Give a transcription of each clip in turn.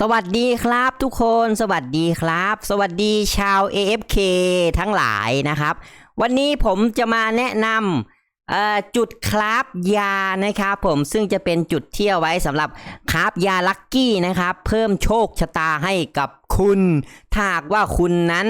สวัสดีครับทุกคนสวัสดีครับ สวัสดีชาว AFK ทั้งหลายนะครับ วันนี้ผมจะมาแนะนำจุดคราฟยานะครับผมซึ่งจะเป็นจุดเที่ยวไว้สำหรับคราฟยาลัคกี้นะครับ เพิ่มโชคชะตาให้กับคุณถ้าหากว่าคุณนั้น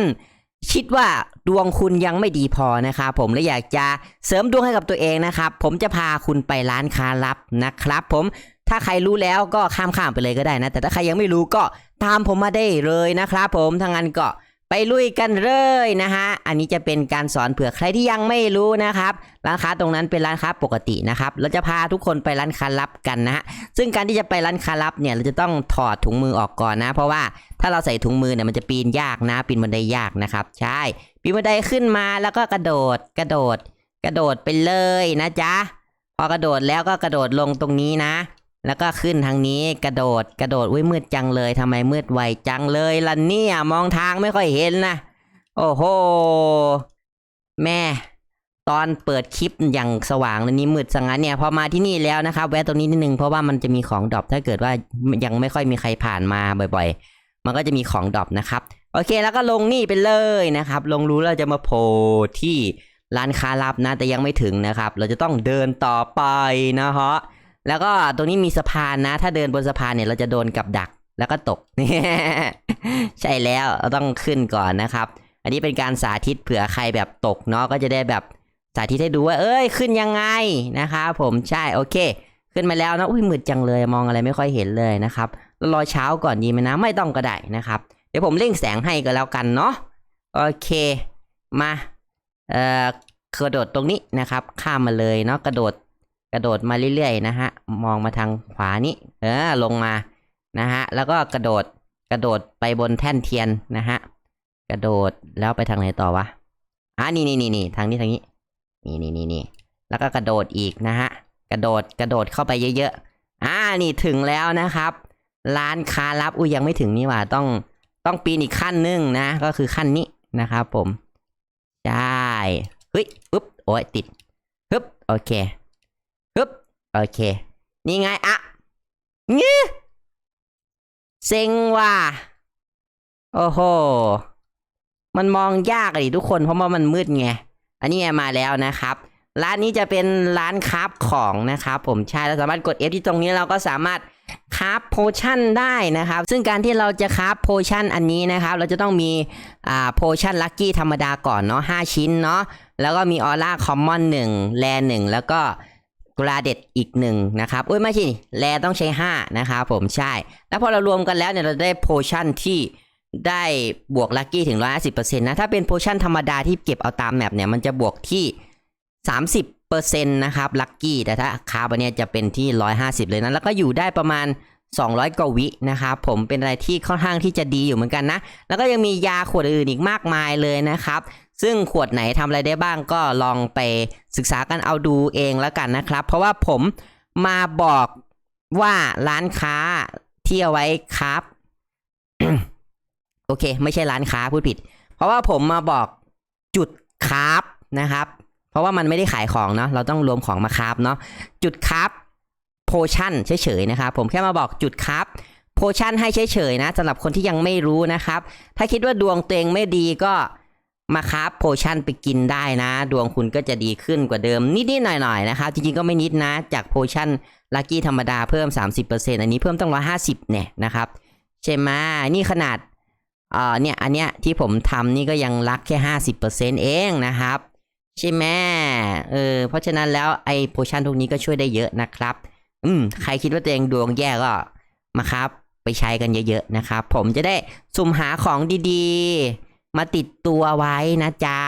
คิดว่าดวงคุณยังไม่ดีพอนะครับผมและอยากจะเสริมดวงให้กับตัวเองนะครับ ผมจะพาคุณไปร้านค้าลับนะครับ ผม ถ้าใครรู้แล้วก็ข้ามข้ามไปเลยก็ได้นะ แต่ถ้าใครยังไม่รู้ก็ตามผมมาได้เลยนะครับผมทางนั้นก็ไปลุยกันเลยนะฮะ อันนี้จะเป็นการสอนเผื่อใครที่ยังไม่รู้นะครับ ร้านค้าตรงนั้นเป็นร้านค้าปกตินะครับ เราจะพาทุกคนไปร้านค้าลับกันนะฮะ ซึ่งการที่จะไปร้านค้าลับเนี่ยเราจะต้องถอดถุงมือออกก่อนนะ เพราะว่าถ้าเราใส่ถุงมือเนี่ยมันจะปีนยากนะ ปีนบันไดยากนะครับ ใช่ ปีนบันไดขึ้นมาแล้วก็กระโดด กระโดด กระโดดไปเลยนะจ๊ะ พอกระโดดแล้วก็กระโดดลงตรงนี้นะ แล้วก็ขึ้นทางนี้กระโดดกระโดดอุ้ยมืดจังเลยทำไมมืดไวจังเลยล่ะเนี่ยมองทางไม่ค่อยเห็นนะโอ้โห แม่ ตอนเปิดคลิปอย่างสว่างแล้วนี้มืดสังงั้นเนี่ยพอมาที่นี่แล้วนะครับ แวะตรงนี้นิดนึงเพราะว่ามันจะมีของดรอปถ้าเกิดว่ายังไม่ค่อยมีใครผ่านมาบ่อย ๆ มันก็จะมีของดรอปนะครับโอเคแล้วก็ลงนี่ไปเลยนะครับ ลงรู้เราจะมาโผล่ที่ร้านค้าลับนะแต่ยังไม่ถึงนะครับ เราจะต้องเดินต่อไปนะฮะ แล้วก็ตรงนี้มีสะพานนะ ถ้าเดินบนสะพานเนี่ยเราจะโดนกับดักแล้วก็ตก ใช่แล้วเราต้องขึ้นก่อนนะครับ อันนี้เป็นการสาธิตเผื่อใครแบบตกเนาะก็จะได้แบบสาธิตให้ดูว่า เอ้ยขึ้นยังไงนะครับผมใช่โอเค ขึ้นมาแล้วนะอุ้ยมืดจังเลยมองอะไรไม่ค่อยเห็นเลยนะครับรอเช้าก่อนดีไหมนะไม่ต้องก็ได้นะครับ เดี๋ยวผมเร่งแสงให้ก็แล้วกันเนาะโอเคมาเอ่อกระโดดตรงนี้นะครับ ข้ามมาเลยเนาะกระโดด กระโดดมาเรื่อยๆนะฮะ มองมาทางขวานี้ เออ ลงมานะฮะ แล้วก็กระโดด กระโดดไปบนแท่นเทียนนะฮะ กระโดดแล้วไปทางไหนต่อวะ อะนี่นี่นี่นี่ทางนี้ทางนี้ นี่นี่นี่นี่แล้วก็กระโดดอีกนะฮะ กระโดด กระโดดเข้าไปเยอะๆ อ่า นี่ถึงแล้วนะครับ ร้านค้าลับ อุ้ยยังไม่ถึงนี่หว่า ต้อง ต้องปีนอีกขั้นหนึ่งนะ ก็คือขั้นนี้นะครับผมใช่เฮ้ย ปึ๊บ โอ้ยติดฮึบโอเค โอเค นี่ไงอะเงี้เซ็งว่ะโอ้โห มันมองยากอะดิทุกคนเพราะว่ามันมืดไง อันนี้มาแล้วนะครับ ร้านนี้จะเป็นร้านคราฟของนะครับ ผมใช่เราสามารถกด F ที่ตรงนี้เราก็สามารถคราฟโพชั่นได้นะครับ ซึ่งการที่เราจะคราฟโพชั่นอันนี้นะครับ เราจะต้องมีอ่าโพชั่นลัคกี้ธรรมดาก่อนเนาะ5ชิ้นเนาะแล้วก็มีออร่าคอมมอนหนึ่งแลหนึ่งแล้วก็ กราเด็ดอีกหนึ่งนะครับอุ้ยไม่ใช่แลต้องใช้ 5 นะครับผมใช่ แล้วพอเรารวมกันแล้วเนี่ยเราได้โพชั่นที่ได้บวกลัคกี้ถึง 150%นะ ถ้าเป็นโพชั่นธรรมดาที่เก็บเอาตามแมปเนี่ย มันจะบวกที่ 30%นะครับลัคกี้แต่ถ้าคาร์บเนี่ยจะเป็นที่ 150 เลยนะ แล้วก็อยู่ได้ประมาณ 200 กว่าวินะครับผมเป็นอะไรที่ค่อนข้างที่จะดีอยู่เหมือนกันนะ แล้วก็ยังมียาขวดอื่นอีกมากมายเลยนะครับ ซึ่งขวดไหนทำอะไรได้บ้างก็ลองไปศึกษากันเอาดูเองแล้วกันนะครับ เพราะว่าผมมาบอกว่าร้านค้าที่เอาไว้ครับโอเค ไม่ใช่ร้านค้าพูดผิด เพราะว่าผมมาบอกจุดคราฟนะครับ เพราะว่ามันไม่ได้ขายของเนาะเราต้องรวมของมาคราฟเนาะจุดคราฟ พชั่นเฉยๆนะครับผมแค่มาบอกจุดคราฟโพชั่นให้เฉยๆนะสำหรับคนที่ยังไม่รู้นะครับ ถ้าคิดว่าดวงตัวเองไม่ดีก็มาคราฟโพชั่นไปกินได้นะ ดวงคุณก็จะดีขึ้นกว่าเดิม นิดๆหน่อยๆนะครับ จริงๆก็ไม่นิดนะ จากโพชั่นลัคกี้ธรรมดาเพิ่ม 30%อันนี้เพิ่มต้อง 150 เนี่ยนะครับใช่ไหมนี่ขนาดเอ่อเนี่ยอันเนี้ยที่ผมทำนี่ก็ยังรักแค่ 50%เองนะครับ ใช่ไหมเออเพราะฉะนั้นแล้วไอ้โพชั่นพวกนี้ก็ช่วยได้เยอะนะครับ อืมใครคิดว่าตัวเองดวงแย่ก็มาครับ ไปใช้กันเยอะๆนะครับ ผมจะได้สุ่มหาของดีๆ มาติดตัวไว้นะจ๊ะ